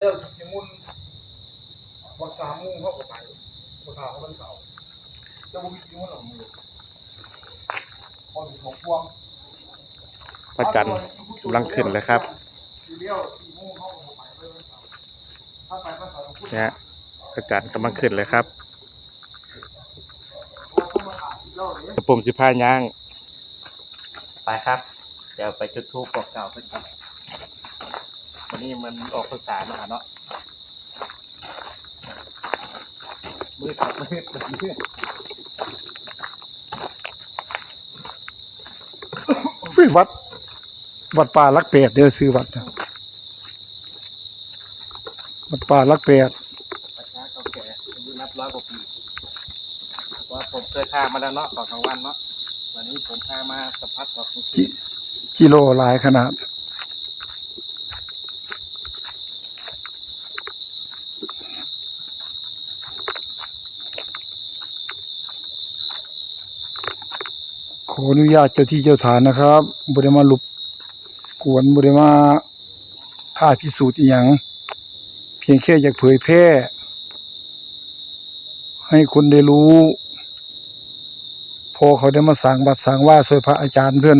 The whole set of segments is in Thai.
เริ่มยมุ่นวันสามโมุ่งเขาก็ไปวันสามเขาเป็นเขาจะมุ่งยมุ่นหลังมือพอถึงของพวงพระจันทร์กำลังขึ้นเลยครับเนี่ยวันเสาร์ถ้าไปวันเสาร์ต้องพูดนะพระจันทร์กำลังขึ้นเลยครับปุ่มสิพาย่าง ไปครับ เดี๋ยวไปจุดทูปบอกเก่าวเพื่อนครับ วันนี้มันออกภาษามาเนาะมืดครับมืดมืดอุ้ยวัด วัดป่าลักแปดเด้อซื้อวัดนะวัดป่าลักแปดประชาเก่าแก่อายุนับร้อยกว่าปีว่าผมเคยพามาแล้วเนาะก่อนกลางวันเนาะวันนี้ผมพามาสัมผัสกับกลางคืนกิโลหลายขนาด ออนุญาตเจ้าที่เจ้าฐานนะครับบริมาลุบกวนบริมาท่าพิสูจน์อีหยังเพียงแค่อยากเผยแพร่ ให้คนได้รู้ พอเขาได้มาสั่งบัตรสั่งว่าสวยพระอาจารย์เพื่อน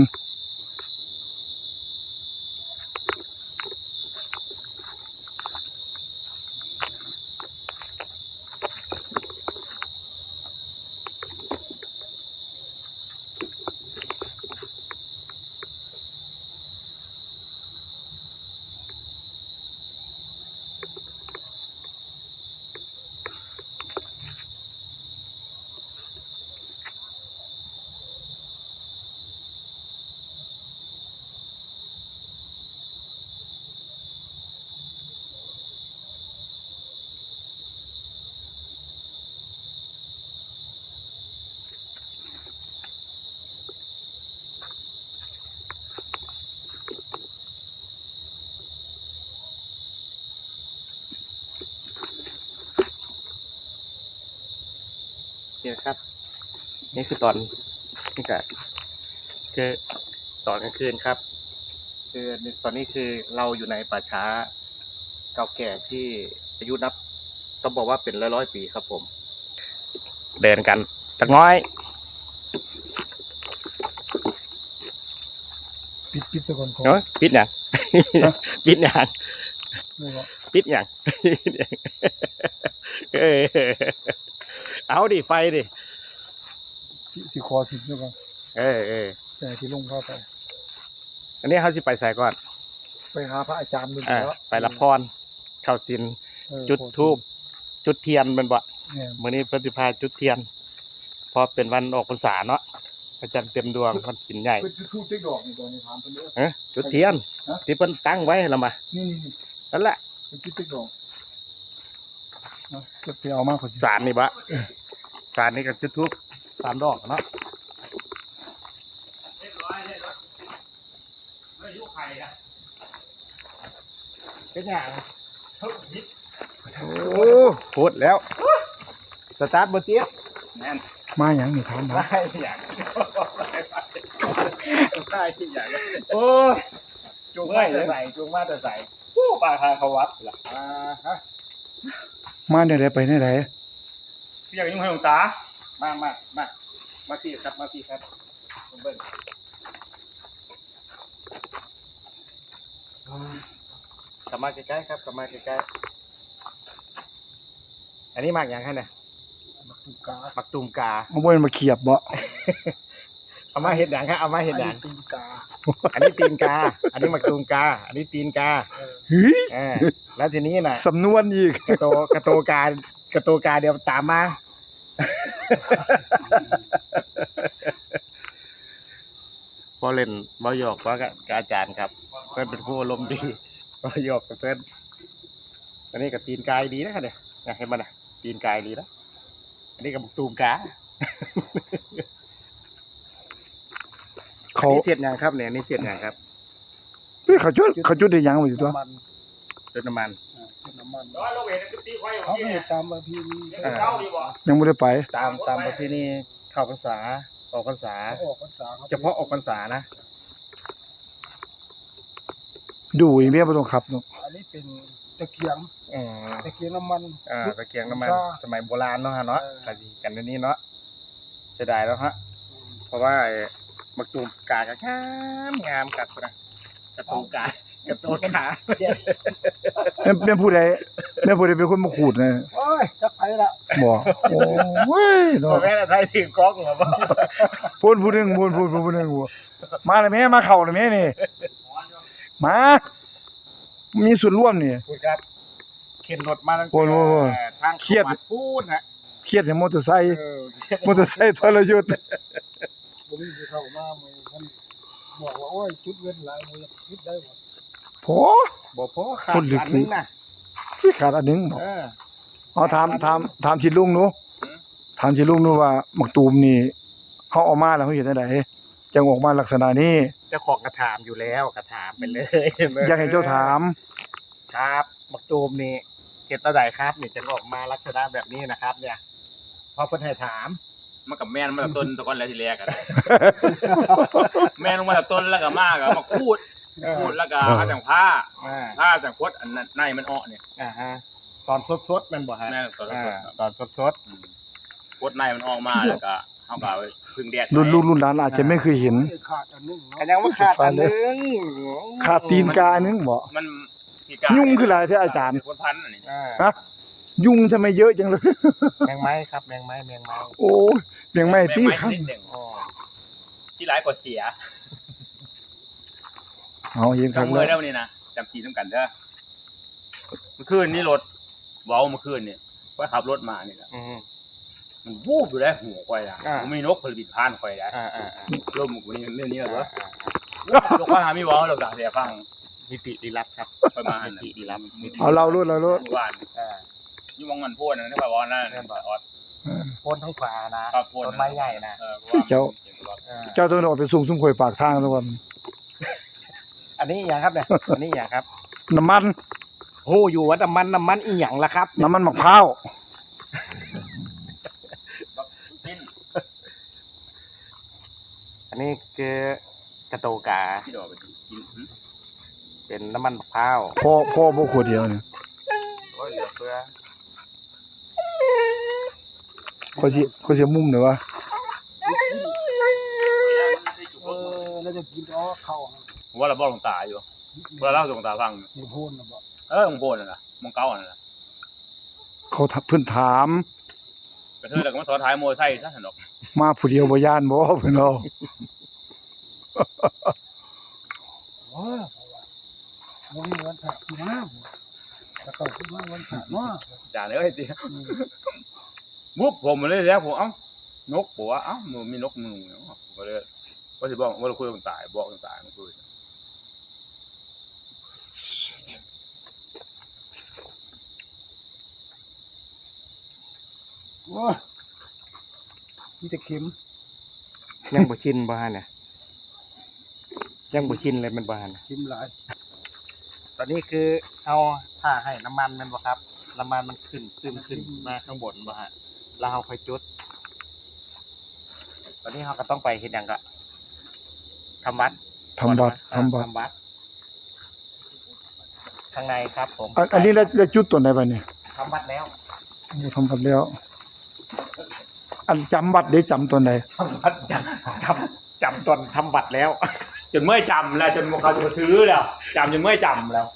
นี่นะครับ นี่คือตอนนี่ก็คือตอนกลางคืนครับ คือตอนนี้คือเราอยู่ในป่าช้า เก่าแก่ที่อายุนับต้องบอกว่าเป็นร้อยร้อยๆปีครับผม เดินกันจักน้อย ปิดปิดซะก่อนขอเนาะปิดอย่างปิดอย่างนี่ก็ปิดอย่างเออ เอาดิไฟดิสิสิขอสิเดี๋ยวก่อนเออเออแต่สิลงเข้าไป อันนี้เขาสิไปใส่ก่อนไปหาพระอาจารย์ดูอ่าแล้วไปรับพรเข้าสิน เออจุดทูบจุดเทียนเป็นบ่เนี่ยมื่อนี้ปฏิภาณจุดเทียนเพอเป็นวันออกพรรษาเนาะพระจันทร์เต็มดวงวันขินใหญ่เป็นจุดทูบเจ๊กดอกนี่ตอนนี้ถามเพิ่นเด้อ เอ้ยจุดเทียน ฮะ ที่เพิ่นตั้งไว้แล้วมานี่นี่นี่นั่นแหละเป็นจุดเจ๊กดอกนะก็สิเอามาขอสิสารนี่บะ สารนี่ก็จุดทุกสามดอกเนาะเป็นอย่างโอ้โคตรแล้วสตาร์ทบนเตี้ยแน่นมาหยังนี่ถามหาได้อย่างได้อย่างโอ้ยจูงมาแต่ใส่จูงมาแต่ใส่โอ้ปลาคาเขาวัดล่ะอ่าฮะมาได้ไดไปได้ได พี่อยากยุ่งให้หลวงตา มามามามาที่ครับ มาที่ครับผมเบิ้งกลับมาใกล้ๆครับกลับมาใกล้ๆอันนี้มากอย่างแค่ไหนตุกามักตุมกาเอาบ่มาเขียบบ่เอามาเห็ดอย่างครับเอามาเห็ดอย่างตุกา อันนี้ตีนกา อันนี้มักตุมกา อันนี้ตีนกาเฮ้ยอ่าแล้วทีนี้น่ะสำนวนอีกกระโตกระโตกา กระโตกาเดียวตามมา พอเล่นบอหยอกว่ากับอาจารย์ครับเพื่อนเป็นผู้อารมณ์ดีบอหยอกกับเพื่อนอันนี้กับตีนกายดีนะครับเนี่ยอยากให้มันอะตีนกายดีนะอันนี้กับตูมกาเขานี่เสียดยังครับเนี่ยนี่เสียดยังครับเฮ้ยเขาจุดเขาจุดได้หยังไว้อยู่ตัวน้ำมันเป็นน้ำมันน้ำ มันร้อยโลเวทตีควายเขาไม่ได้ตามมาพี่นี่เก้าดีบ่ยังบ่ได้ไป ตามตามประเพณีเข้าพรรษาออกพรรษา เขาออกพรรษาเฉพาะออกพรรษานะดูอีแม่บ่ต้องขับเนาะอันนี้เป็นตะเกียงอืมตะเกียงน้ำมัน อ่าตะเกียงน้ำมันใช่สมัยโบราณเนาะฮะเนาะเออกะดีกันในนี้เนาะเสียดายแล้วฮะ เพราะว่าไอ้มักตูมกากะงามงามกัดนะกระตูกาก ระตูขาแม่แม่ผู้ใดแม่ผู้ใดเป็นคนมาขูดนะโอ้ยจักไปละบ่โอ้ยเนาะแม่ละไทยถือกล้องเหรอบ่พูดผู้หนึงพูดพูดพูดผู้หนึงพูดมาเลยแม่มาเข้าเลยแม่นี่ มา มีส่วนร่วมนี่พูดครับเข็นรถมาตั้งโอ้โหแต่ทางเครียดจังหวัพูดนะเครียดให้มอเตอร์ไซค์เออมอเตอร์ไซค์ทรยศบ่มีผู้เข้ามามือมันบอกว่าโอ้ยจุดเงินหลายมือคิดได้บ่ โหบ่พอขาดคนลึก อันนึงนะพี่ขาดอันหนึงบ่เออ เอาถามถามถามชิดลุงหนูถามชิดลุงหนูว่ามักตูมนี่เฮาเออกมาแล้วเฮาเฮ็ดจังไดจังออกมาลักษณะนี้ เจ้าของกระถามอยู่แล้วกระถามไปเลยอยากให้เจ้าถาม ครับบักตูมนี่เก็บตะไดครับนี่จะออกมาลักษณะแบบนี้นะครับ เนี่ย พอเพิ่นให้ถาม มันกับแม่นมาจากต้นตะก้อนแล้วทีแรกอะ แม่นลงมาจากต้นแล้วก็มากอะมาคูด เออคูดแล้วก็เอาจากผ้าอ่าผ้าจากพดอันนั้นในมันออกเนี่ยอ่าฮะตอนสดๆแมันบ่ฮะแม่นตอนอ่าสดๆครับตอนสดพดในมันออกมาแล้วก็เอาก็เอาไปพึ่งแดดรุ่นลูกรุ่นหลานอาจจะไม่เคยเห็น ขาดอันนึงๆเนาะอันยังว่าขาดอันนึงขาดตีนกาอันหนึงบ่ มันพิการยุ่งคืออะไรที่อาจารย์ เป็นคนพันธุ์อันนี้อ่าฮะยุงทำไมเยอะจังเลย แมงไม้ครับแมงไม้แมงไม้โอ้ยเพียงไม่ตีแม่ครับไม้ชนิดหนึ่งอ๋อที่ร้ายกว่าเสีย เอาเห็นคจัรังบเมื่อได้วันนี้นะจำจีน้ำกันเด้อเมื่อคืนนี่รถเว้าเมื่อคืนเนี่ยว่าขับรถมาเนี่ยอืม มันวูบอยู่ได้หัวควายอะอ่ามันมีนกผลิตพันธุ์ควายได้อ่าอ่าอ่าร่มกูนี่เรื่องนี้เหรออ่าลูกว่าหามีเว้าเราด่าเสียฟังมิติลี้ลับครับ ประมาณมิติลี้ลับมิติเอาเราลุ้นเราลุ้นเมื่อวานอ่าอยู่มองเงินพูดนะนี่ว่าว่านั่นนั่นว่าออสโพ้นทั้งขวานะครับพูดต้นไม้ใหญ่นะ เออเพราะว่าเจ้าอ่าเจ้าตัวนี้ออกไปสูงซุ้มข่อยปากทางทุกวัน อันนี้อย่างครับเนี่ย อันนี้อย่างครับน้ำมัน โหอยู่ว่าน้ำมันน้ำมันอีหยังล่ะครับน้ำมันมะพร้าวกินอันนี้คือกระโตกาที่ดอกไปกินหืมเป็นน้ำมันมะพร้าวพ่อพ่อบ่ขวดเดียวนี่โอ้ยเหลือเฟือเขาสิเขาสิมุมเด้อวะ เออแล้วจะกินอ๋อเข้า ผมว่าเราบอกหลวงตาอยู่เวลาเล่าสู่หลวงตาฟังมีพูนน่ะบ่เออมึงโพดน่ะนะมึงเก้าน่ะนะเขาถเพิ่นถาม กระเทยแล้วก็มาสอนท้ายมวยไทยซะสนุกมาผู้เดียวบ่ย่านบ่เพิ่นเอาโอ้ยบ่มีวันขาดพี่น้าแล้วก็คือว่าวันขาดเนาะจ่าเลยเอ้ยจีมุกผมมาเลยแล้วผมเอ้านกบอกว่าเอ้ามึงมีนกมึงเนาะผมก็เลยว่าสิบอกว่าเราคุยกับหลวงตาบอกหลวงตามันคุย โอ้ยมีแต่เข็มยังบ่ชินบ่ฮะเนี่ยยังบ่ชินเลยมันบ่ฮะเนี่ยเข็มหลายตอนนี้คือเอาถ้าให้น้ำมันแมันบ่ครับ น้ำมันมันขึ้นซึมขึ้นมาข้างบนบ่ฮะแล้วเราค่อยจุด ตอนนี้เราก็ต้องไปเฮ็ดหยังก็ทำวัดทำบัตรอ่าทำบัตรทำวัดข้างในครับผม อันอันนี้แล้วแล้วจุดตัวไหนบัดนี้ทำวัดแล้วโอ้ทำบัตรแล้ว อันจำบัตรได้จำตัวไหนจำบัตรจำจำจำตอนทำบัตรแล้ว จนเมื่อยจำแล้วจนเขาจะมาซื้อแล้วจำจนเมื่อยจำแล้ว